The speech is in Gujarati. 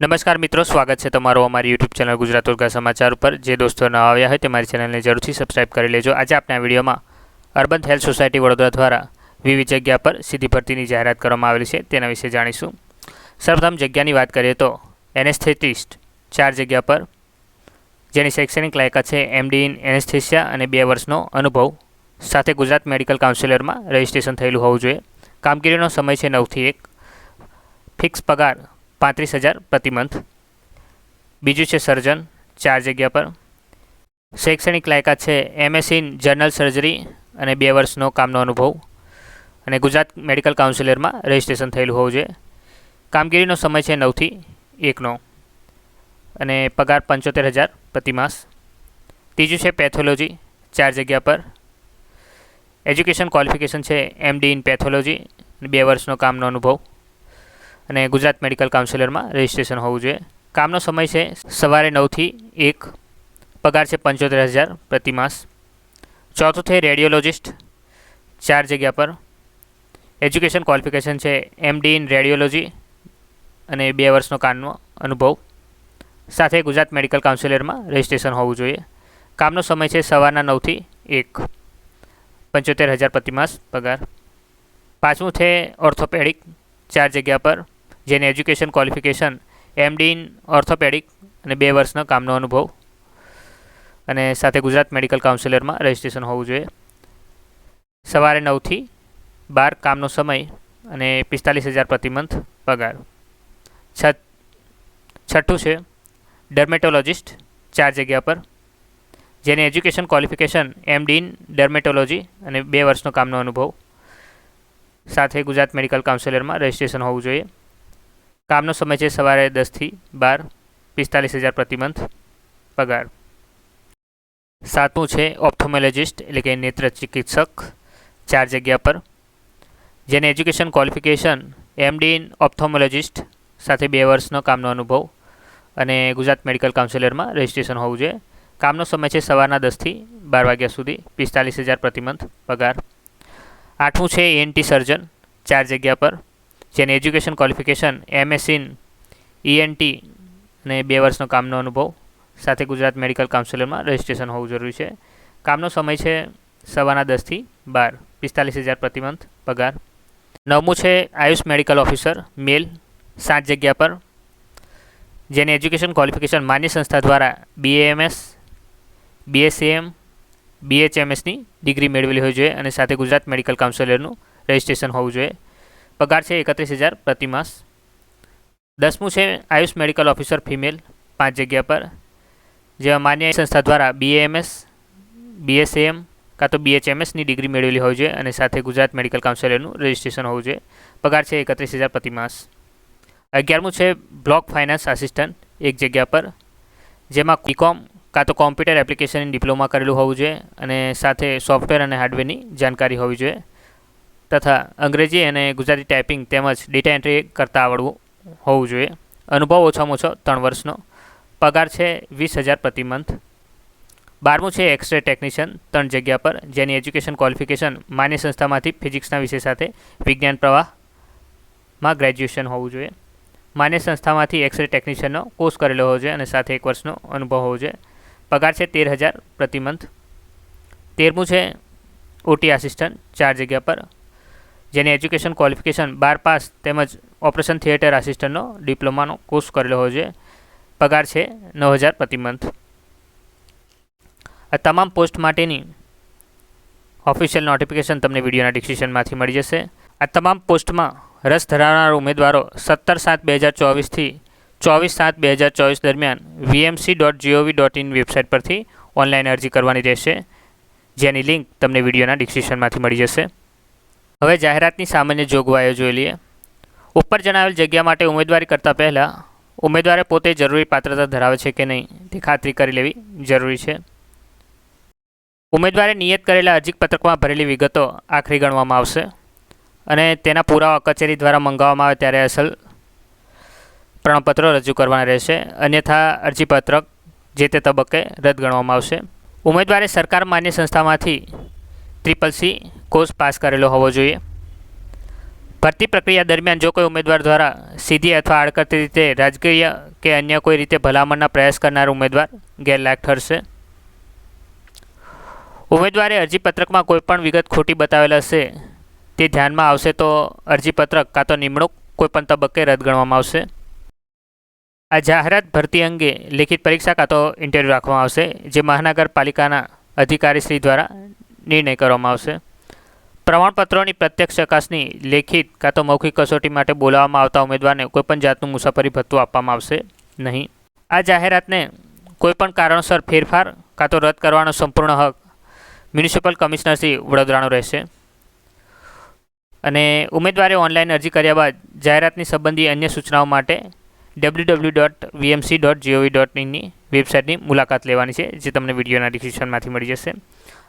નમસ્કાર મિત્રો, સ્વાગત છે તમારું અમારી યુટ્યુબ ચેનલ ગુજરાત ઉર્ગા સમાચાર ઉપર. જે દોસ્તો ન આવ્યા હોય તે મારી ચેનલને જરૂરથી સબસ્ક્રાઇબ કરી લેજો. આજે આપણે વિડીયોમાં અર્બન હેલ્થ સોસાયટી વડોદરા દ્વારા વિવિધ જગ્યા પર સીધી ભરતીની જાહેરાત કરવામાં આવેલી છે. તેના વિશે જાણીશું. સર્વપ્રથમ જગ્યાની વાત કરીએ તો એનેસ્થેટિસ્ટ ચાર જગ્યા પર, જેની શૈક્ષણિક લાયકાત છે એમડી ઇન એનેસ્થેસિયા અને બે વર્ષનો અનુભવ સાથે ગુજરાત મેડિકલ કાઉન્સિલરમાં રજિસ્ટ્રેશન થયેલું હોવું જોઈએ. કામગીરીનો સમય છે નવથી એક. ફિક્સ પગાર પાંત્રીસ હજાર પ્રતિ મંથ બીજું છે સર્જન ચાર જગ્યા પર. શૈક્ષણિક લાયકાત છે એમએસ ઇન જનરલ સર્જરી અને બે વર્ષનો કામનો અનુભવ. અને ગુજરાત મેડિકલ કાઉન્સિલરમાં રજિસ્ટ્રેશન થયેલું હોવું જોઈએ. કામગીરીનો સમય છે નવથી એકનો. અને પગાર પંચોતેર હજાર પ્રતિ માસ. ત્રીજું છે પેથોલોજી ચાર જગ્યા પર. એજ્યુકેશન ક્વોલિફિકેશન છે એમડી ઇન પેથોલોજી બે વર્ષનો કામનો અનુભવ. અને ગુજરાત મેડિકલ કાઉન્સિલરમાં રજિસ્ટ્રેશન હોવું જોઈએ. કામનો સમય છે સવારે નવથી એક, પગાર છે પંચોતેર હજાર પ્રતિ માસ. ચોથું છે રેડિયોલોજિસ્ટ, ચાર જગ્યા પર. એજ્યુકેશન ક્વોલિફિકેશન છે એમડી ઇન રેડિયોલોજી અને બે વર્ષનો કાનનો અનુભવ. સાથે ગુજરાત મેડિકલ કાઉન્સિલરમાં રજિસ્ટ્રેશન હોવું જોઈએ. કામનો સમય છે સવારના નવથી એક, પંચોતેર હજાર પ્રતિ માસ પગાર. પાંચમું છે ઓર્થોપેડિક, ચાર જગ્યા પર. જેની education qualification MD in orthopaedic અને બે વર્ષનો કામનો અનુભવ. અને સાથે ગુજરાત મેડિકલ કાઉન્સિલરમાં રજિસ્ટ્રેશન હોવું જોઈએ. સવારે નવથી બાર કામનો સમય અને પિસ્તાલીસ હજાર પ્રતિ મંથ પગાર. છ, છઠ્ઠું છે ડર્મેટોલોજિસ્ટ ચાર જગ્યા પર, જેને education qualification MD in dermatology અને બે વર્ષનો કામનો અનુભવ. સાથે ગુજરાત મેડિકલ કાઉન્સિલરમાં રજિસ્ટ્રેશન હોવું જોઈએ. કામનો સમય છે સવારે દસથી બાર, પિસ્તાલીસ હજાર પ્રતિમંથ પગાર. સાતમું છે ઓપ્થોમોલોજિસ્ટ એટલે કે નેત્ર ચિકિત્સક ચાર જગ્યા પર. જેને education qualification MD in ophthalmologist સાથે બે વર્ષનો કામનો અનુભવ અને ગુજરાત મેડિકલ કાઉન્સિલરમાં રજિસ્ટ્રેશન હોવું જોઈએ. કામનો સમય છે સવારના દસથી બાર વાગ્યા સુધી, પિસ્તાલીસ હજાર પ્રતિમંથ પગાર. આઠમું છે એનટી સર્જન ચાર જગ્યા પર. જેને education qualification MS in ENT અને બે વર્ષનો કામનો અનુભવ સાથે ગુજરાત મેડિકલ કાઉન્સિલરમાં રજિસ્ટ્રેશન હોવું જરૂરી છે. કામનો સમય છે સવારના દસથી બાર, પિસ્તાલીસ હજાર પ્રતિમંથ પગાર. નવમું છે આયુષ મેડિકલ ઓફિસર, મેલ, સાત જગ્યા પર. જેને એજ્યુકેશન ક્વોલિફિકેશન માન્ય સંસ્થા દ્વારા બીએએમએસ બીએસએમ બીએચએમએસની ડિગ્રી મેળવેલી હોવી જોઈએ અને સાથે ગુજરાત મેડિકલ કાઉન્સિલરનું રજિસ્ટ્રેશન હોવું જોઈએ. પગાર છે એકત્રીસ હજાર પ્રતિ માસ. દસમું છે આયુષ મેડિકલ ઓફિસર ફિમેલ, પાંચ જગ્યા પર. જેમાં માન્ય સંસ્થા દ્વારા બીએએમએસ બીએસએમ કાં તો બીએચએમએસની ડિગ્રી મેળવેલી હોવી જોઈએ અને સાથે ગુજરાત મેડિકલ કાઉન્સિલરનું રજિસ્ટ્રેશન હોવું જોઈએ પગાર છે એકત્રીસ હજાર પ્રતિ માસ. અગિયારમું છે બ્લોક ફાઇનાન્સ આસિસ્ટન્ટ, એક જગ્યા પર. જેમાં બીકોમ કાં તો કોમ્પ્યુટર એપ્લિકેશન ડિપ્લોમા કરેલું હોવું જોઈએ અને સાથે સોફ્ટવેર અને હાર્ડવેરની જાણકારી હોવી જોઈએ. તથા અંગ્રેજી અને ગુજરાતી ટાઈપિંગ તેમજ ડેટા એન્ટ્રી કરતાં આવડવું હોવું જોઈએ. અનુભવ ઓછામાં ઓછો ત્રણ વર્ષનો. પગાર છે વીસ હજાર પ્રતિ મંથ બારમું છે એક્સરે ટેકનિશિયન ત્રણ જગ્યા પર, જેની એજ્યુકેશન ક્વોલિફિકેશન માન્ય સંસ્થામાંથી ફિઝિક્સના વિષય સાથે વિજ્ઞાન પ્રવાહમાં ગ્રેજ્યુએશન હોવું જોઈએ. માન્ય સંસ્થામાંથી એક્સરે ટેકનિશિયનનો કોર્સ કરેલો હોવો જોઈએ અને સાથે એક વર્ષનો અનુભવ હોવો જોઈએ. પગાર છે તેર હજાર પ્રતિ મંથ તેરમું છે ઓટી આસિસ્ટન્ટ ચાર જગ્યા પર જેની એજ્યુકેશન ક્વોલિફિકેશન બાર પાસ તેમજ ઓપરેશન થિયેટર આસિસ્ટન્ટનો ડિપ્લોમાનો કોર્સ કરેલો હોય છે. પગાર છે નવ હજાર પ્રતિ મંથ. આ તમામ પોસ્ટ માટેની ઓફિશિયલ નોટિફિકેશન તમને વિડીયોના ડિસ્ક્રિપ્શનમાંથી મળી જશે. આ તમામ પોસ્ટમાં રસ ધરાવનાર ઉમેદવારો સત્તર સાત બે હજાર ચોવીસથી ચોવીસ સાત બે હજાર ચોવીસ દરમિયાન VMC dot GOV dot in website પરથી ઓનલાઈન અરજી કરવાની રહેશે. જેની લિંક તમને વિડીયોના ડિસ્ક્રિપ્શનમાંથી મળી જશે. હવે જાહેરાતની સામાન્ય જોગવાઈઓ જોઈ લઈએ. ઉપર જણાવેલ જગ્યા માટે ઉમેદવારી કરતાં પહેલાં, ઉમેદવારે પોતે જરૂરી પાત્રતા ધરાવે છે કે નહીં તે ખાતરી કરી લેવી જરૂરી છે. ઉમેદવારે નિયત કરેલા અરજીપત્રકમાં ભરેલી વિગતો આખરી ગણવામાં આવશે અને તેના પુરાવા કચેરી દ્વારા મંગાવવામાં આવે ત્યારે અસલ પ્રમાણપત્રો રજૂ કરવાના રહેશે. અન્યથા અરજીપત્રક જે તે તબક્કે રદ ગણવામાં આવશે. ઉમેદવારે સરકાર માન્ય સંસ્થામાંથી ટ્રિપલ સી કોર્સ પાસ કરેલો હોવો જોઈએ. ભરતી પ્રક્રિયા દરમિયાન જો કોઈ ઉમેદવાર દ્વારા સીધી અથવા આડકતરી રીતે રાજકીય કે અન્ય કોઈ રીતે ભલામણના પ્રયાસ કરનાર ઉમેદવાર ગેરલાયક ઠરશે. ઉમેદવારે અરજીપત્રકમાં કોઈપણ વિગત ખોટી બતાવેલ હશે તે ધ્યાનમાં આવશે તો અરજીપત્રક કાં તો નિમણૂક કોઈપણ તબક્કે રદ ગણવામાં આવશે. આ જાહેરાત ભરતી અંગે લેખિત પરીક્ષા કાં તો ઇન્ટરવ્યૂ રાખવામાં આવશે, જે મહાનગરપાલિકાના અધિકારીશ્રી દ્વારા નિર્ણય કરવામાં આવશે. પ્રમાણપત્રોની પ્રત્યક્ષ ચકાસણી, લેખિત કાં તો મૌખિક કસોટી માટે બોલાવવામાં આવતા ઉમેદવારને કોઈપણ જાતનું મુસાફરી ભથ્થું આપવામાં આવશે નહીં. આ જાહેરાતને કોઈપણ કારણસર ફેરફાર કાં તો રદ કરવાનો સંપૂર્ણ હક મ્યુનિસિપલ કમિશનરશ્રી વડોદરાનો રહેશે. અને ઉમેદવારે ઓનલાઈન અરજી કર્યા બાદ જાહેરાતની સંબંધી અન્ય સૂચનાઓ માટે W W dot VMC dot GOV dot ઇનની વેબસાઇટની મુલાકાત લેવાની છે, જે તમને વિડીયોના ડિસ્ક્રિપ્શનમાંથી મળી જશે.